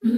الحمد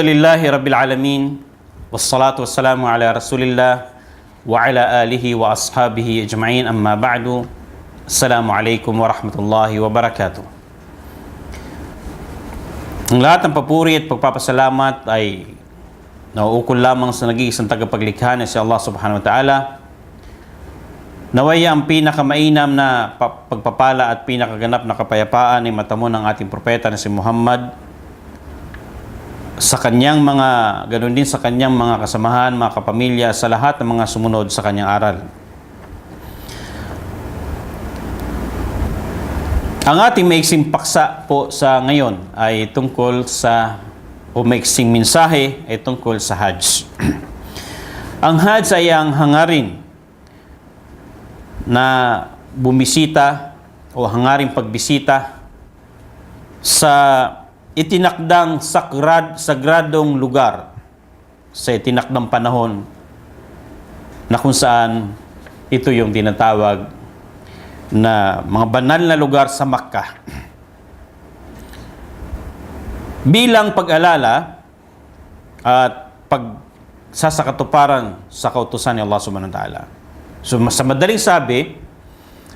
لله رب العالمين والصلاة والسلام على رسول الله وعلى آله وأصحابه أجمعين أما بعد السلام عليكم ورحمة الله وبركاته Ang lahat ng papuri pagpapasalamat ay nauukol lamang sa nag-iisang tagapaglikha na si Allah subhanahu wa ta'ala. Nawaya ang pinakamainam na pa- pagpapala at pinakaganap na kapayapaan ay matamo ng ating propeta na si Muhammad sa kanyang mga, ganun din sa kanyang mga kasamahan, mga kapamilya, sa lahat ng mga sumunod sa kanyang aral. Ang ating maiksing paksa po sa ngayon ay tungkol sa, o maiksing mensahe ay tungkol sa Hajj. ang Hajj ay ang hangarin na bumisita o hangaring pagbisita sa itinakdang sagrad, sagradong lugar sa itinakdang panahon na kung saan ito yung tinatawag na mga banal na lugar sa Makkah. Bilang pag-alala at pagsasakatuparan sa kautusan ni Allah subhanahu wa ta'ala. So sa madaling sabi,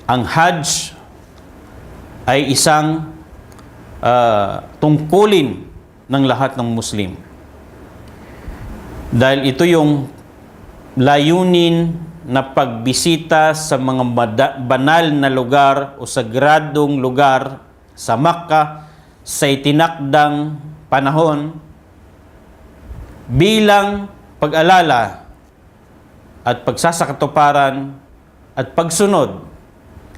ang Hajj ay isang ah, tungkulin ng lahat ng Muslim. Dahil ito yung layunin na pagbisita sa mga banal na lugar o sagradong lugar sa Makkah sa itinakdang panahon bilang pag-alala at pagsasakatuparan at pagsunod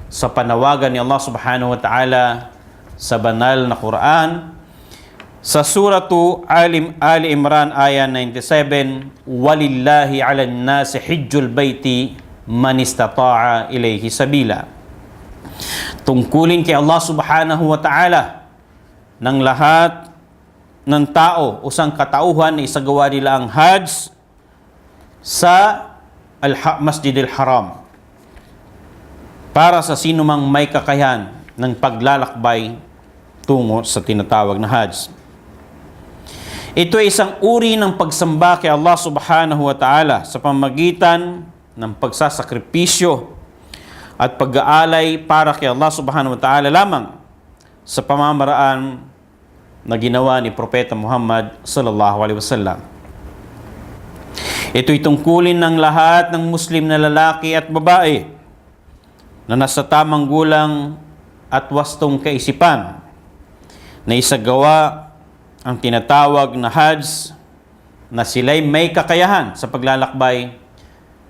sa panawagan ni Allah subhanahu wa ta'ala sa banal na Quran. Sa suratu Ali, Ali Imran aya 97 walillahi 'alan nasi hijjul baiti man istata'a ilayhi sabila. Tungkulin kay Allah subhanahu wa ta'ala ng lahat ng tao o sang katauhan na isagawa nila ang Hajj sa Al Masjidil Haram para sa sino mang may kakayahan ng paglalakbay tungo sa tinatawag na Hajj. Ito ay isang uri ng pagsamba kay Allah subhanahu wa ta'ala sa pamagitan ng pagsasakripisyo at pag-aalay para kay Allah subhanahu wa ta'ala lamang sa pamamaraan na ginawa ni Propeta Muhammad sallallahu alaihi wasallam. Ito'y tungkulin ng lahat ng Muslim na lalaki at babae na nasa tamang gulang at wastong kaisipan na isagawa ang tinatawag na Hajj na sila'y may kakayahan sa paglalakbay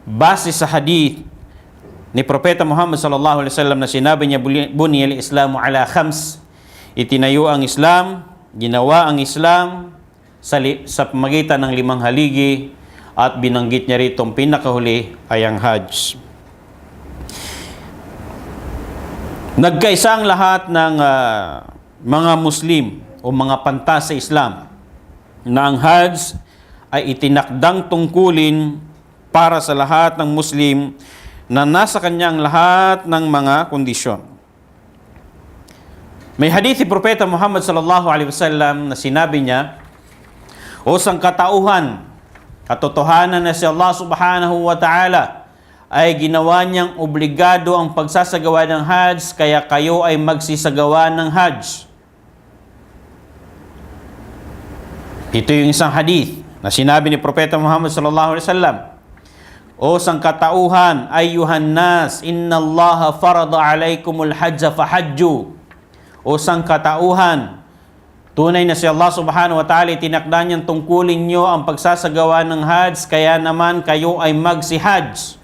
base sa hadith ni Propeta Muhammad sallallahu alaihi wasallam na sinabi niya buniyal islamu ala khams itinayo ang Islam ginawa ang Islam sa, li- sa pamagitan ng limang haligi at binanggit niya rito ang pinakahuli ay ang Hajj. Nagkaisa ang lahat ng ah, mga Muslim o mga panta sa Islam na ang Hajj ay itinakdang tungkulin para sa lahat ng Muslim na nasa kanyang lahat ng mga kondisyon. May hadith si Propeta Muhammad sallallahu alaihi wasallam na sinabi niya, O sang katauhan, katotohanan na si Allah subhanahu wa ta'ala ay ginawa niyang obligado ang pagsasagawa ng Hajj kaya kayo ay magsisagawa ng Hajj. Ito yung isang hadith na sinabi ni Propeta Muhammad sallallahu alaihi wasallam. O sang katauhan, ayyuhan nas, inna Allah farada alaykumul hajja fahajju. O sang katauhan, tunay na si Allah subhanahu wa ta'ala tinakda niyang tungkulin niyo ang pagsasagawa ng Hajj, kaya naman kayo ay magsi-Hajj.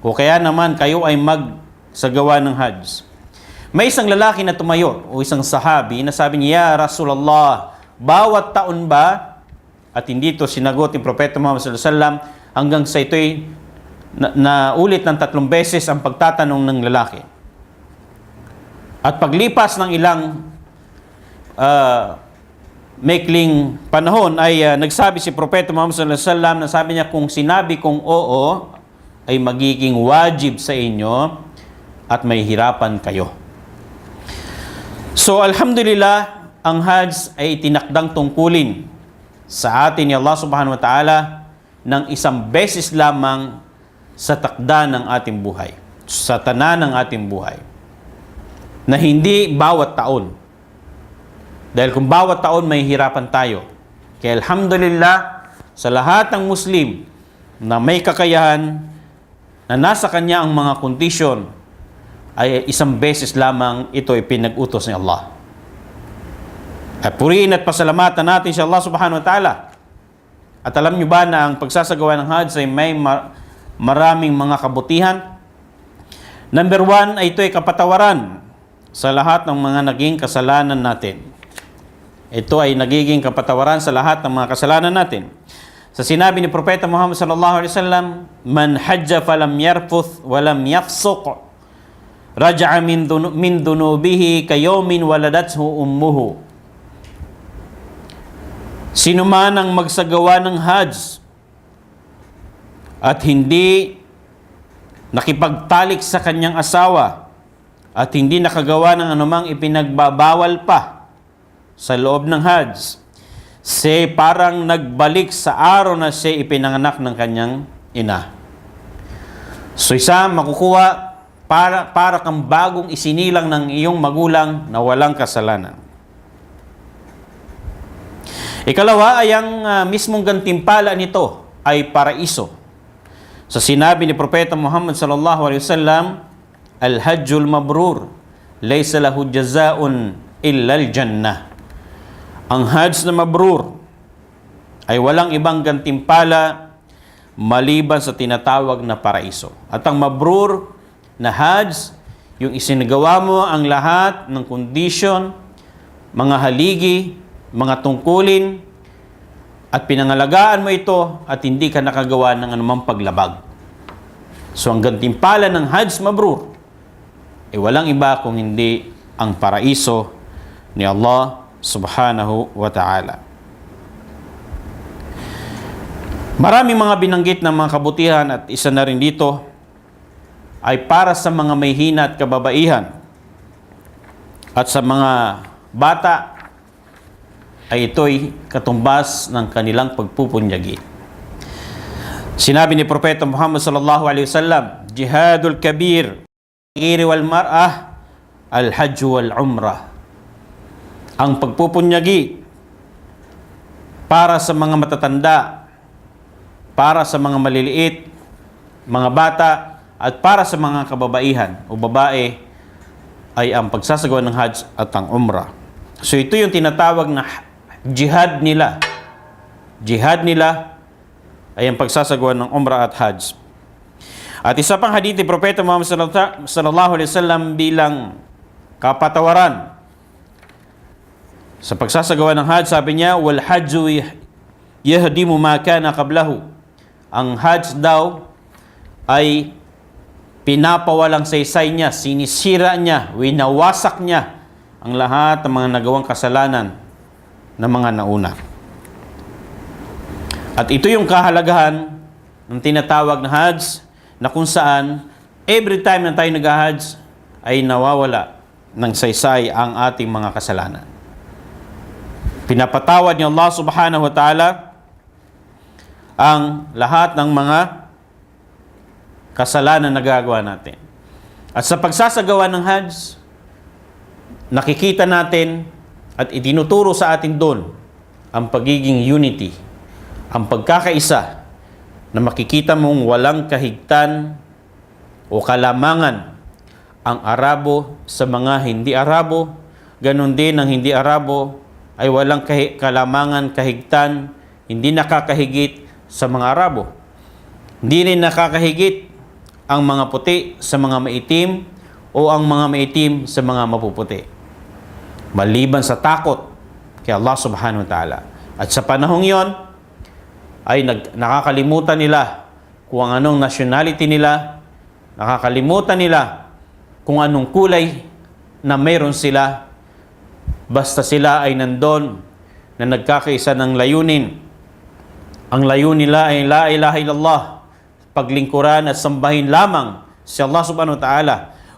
O kaya naman kayo ay magsagawa ng Hajj. May isang lalaki na tumayo o isang sahabi na sabi niya, Ya Rasulullah, bawat taon ba, at hindi ito sinagot ni Propeta Muhammad sallallahu alaihi wasallam, hanggang sa ito'y na, na ulit ng tatlong beses ang pagtatanong ng lalaki. At paglipas ng ilang ah, maikling panahon ay ah, nagsabi si Propeta Muhammad sallallahu alaihi wasallam na sabi niya kung sinabi kong oo ay magiging wajib sa inyo at may hirapan kayo. So alhamdulillah, ang Hajj ay tinakdang tungkulin sa atin ni Allah subhanahu wa ta'ala ng isang beses lamang sa takda ng ating buhay, sa tanan ng ating buhay, na hindi bawat taon. Dahil kung bawat taon may hirapan tayo. Kaya alhamdulillah, sa lahat ng Muslim na may kakayahan, na nasa kanya ang mga kondisyon, ay isang beses lamang ito ay pinag-utos ni Allah. At purihin at pasalamatan natin si Allah subhanahu wa ta'ala. At alam nyo ba na ang pagsasagawa ng Hajj ay may ma- maraming mga kabutihan? Number one ay ito ay kapatawaran sa lahat ng mga naging kasalanan natin. Ito ay nagiging kapatawaran sa lahat ng mga kasalanan natin. Sa sinabi ni Propeta Muhammad sallallahu alaihi wasallam, "Man hajja falam yarfuth wa lam yafsuq, raja'a min dunu- min dunubihi kayawmin waladathu ummuhu." Sino man ang magsagawa ng Hajj at hindi nakipagtalik sa kanyang asawa at hindi nakagawa ng anumang ipinagbabawal pa sa loob ng Hajj, siya parang nagbalik sa araw na siya ipinanganak ng kanyang ina. So isa, makukuha para, para kang bagong isinilang ng iyong magulang na walang kasalanan. Ikalawa ay ang ah, mismong gantimpala nito ay paraiso. Sa sinabi ni Propeta Muhammad sallallahu alaihi wasallam, Al-hajjul mabrur, laysa lahu jazaun illa al-jannah. Ang hajj na mabrur ay walang ibang gantimpala maliban sa tinatawag na paraiso. At ang mabrur na hajj, yung isinagawa mo ang lahat ng kondisyon, mga haligi, mga tungkulin, at pinangalagaan mo ito at hindi ka nakagawa ng anumang paglabag. So ang gantimpala ng Hajj Mabrur ay walang iba kung hindi ang paraiso ni Allah subhanahu wa ta'ala. Maraming mga binanggit ng mga kabutihan at isa na rin dito ay para sa mga may hina at kababaihan at sa mga bata ay ito'y katumbas ng kanilang pagpupunyagi. Sinabi ni Propeta Muhammad sallallahu alaihi wasallam, Jihadul kabir, iri wal mar'ah, al-hajj wal umrah. Ang pagpupunyagi para sa mga matatanda, para sa mga maliliit, mga bata, at para sa mga kababaihan o babae ay ang pagsasagawa ng Hajj at ang Umrah. So ito yung tinatawag na jihad nila. Jihad nila ay ang pagsasagawa ng Umrah at Hajj. At isa pang hadith ni Propeta Muhammad sallallahu alaihi wasallam bilang kapatawaran sa pagsasagawa ng Hajj, sabi niya, wal hajju yahdimu ma kana qablahu. Ang Hajj daw ay pinapawalang saysay niya, sinisira niya, winawasak niya ang lahat ng mga nagawang kasalanan ng mga nauna. At ito yung kahalagahan ng tinatawag na Hajj na kung saan every time na tayo nag-Hajj ay nawawala ng saysay ang ating mga kasalanan. Pinapatawad ni Allah subhanahu wa ta'ala ang lahat ng mga kasalanan na nagagawa natin. At sa pagsasagawa ng Hajj, nakikita natin at itinuturo sa atin doon ang pagiging unity, ang pagkakaisa na makikita mong walang kahigtan o kalamangan ang Arabo sa mga hindi Arabo, ganon din ang hindi Arabo ay walang kahi- kalamangan, kahigtan, hindi nakakahigit sa mga Arabo. Hindi rin nakakahigit ang mga puti sa mga maitim o ang mga maitim sa mga mapuputi. Maliban sa takot kay Allah subhanahu wa ta'ala. At sa panahong yon ay nag, nakakalimutan nila kung anong nationality nila, nakakalimutan nila kung anong kulay na mayroon sila, basta sila ay nandon na nagkakaisa ng layunin. Ang layunin nila ay la ilaha illallah, paglingkuran at sambahin lamang si Allah subhanahu wa ta'ala.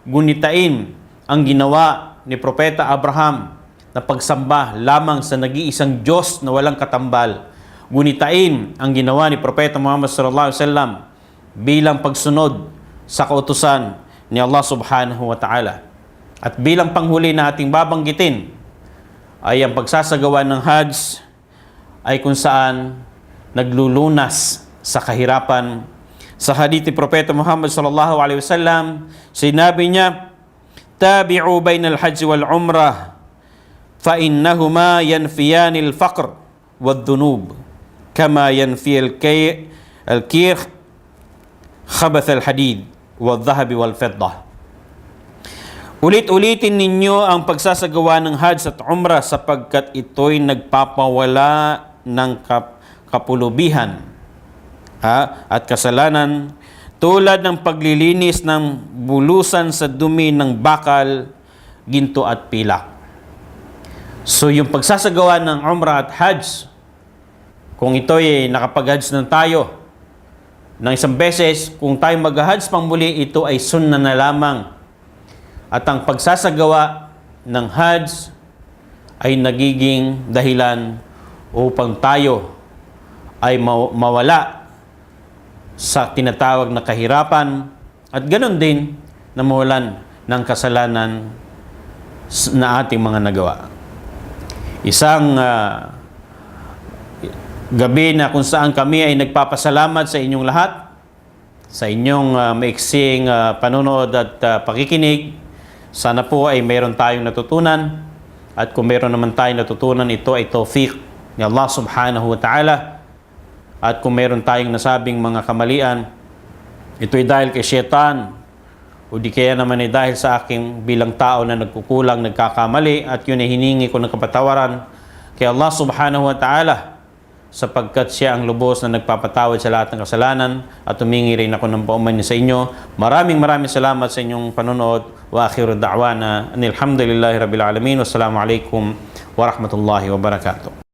Gunitain ang ginawa ni Propeta Abraham na pagsamba lamang sa nag-iisang Diyos na walang katambal. Gunitain ang ginawa ni Propeta Muhammad sallallahu alaihi wasallam bilang pagsunod sa kautusan ni Allah subhanahu wa ta'ala. At bilang panghuli na ating babanggitin ay ang pagsasagawa ng Hajj ay kung saan naglulunas sa kahirapan. Sa hadith ni Propeta Muhammad sallallahu alaihi wasallam, sinabi niya, "Tabi'u bainal hajj wal umrah fa innahuma yanfiyani al-faqr wad-dhunub kama yanfi al-kay al-kir khabath al-hadid wal-dhahab wal-fiddah." Ulit-ulitin ninyo ang pagsasagawa ng Hajj at Umrah sapagkat ito'y nagpapawala ng kap- kapulubihan ha, at kasalanan tulad ng paglilinis ng bulusan sa dumi ng bakal, ginto at pilak. So yung pagsasagawa ng Umrah at Hajj, kung ito'y nakapag-Hajj na tayo ng isang beses, kung tayo mag-Hajj pang muli, ito ay sunna na lamang. At ang pagsasagawa ng Hajj ay nagiging dahilan upang tayo ay maw- mawala sa tinatawag na kahirapan at ganoon din na mawalan ng kasalanan na ating mga nagawa. Isang ah, gabi na kung saan kami ay nagpapasalamat sa inyong lahat sa inyong uh, maiksing ah, panonood at ah, pakikinig. Sana po ay mayroon tayong natutunan at kung mayroon naman tayong natutunan, ito ay tawfiq ni Allah subhanahu wa ta'ala. At kung mayroon tayong nasabing mga kamalian, ito ay dahil kay syaitan o di kaya naman ay dahil sa aking bilang tao na nagkukulang, nagkakamali at yun ay hiningi ko ng kapatawaran kay Allah subhanahu wa ta'ala sapagkat siya ang lubos na nagpapatawad sa lahat ng kasalanan at humingi rin ako ng paumanhin sa inyo. Maraming maraming salamat sa inyong panonood. Wa akhiru da'wana anilhamdulillahi rabbil alamin. Wassalamu alaikum wa rahmatullahi wa barakatuh.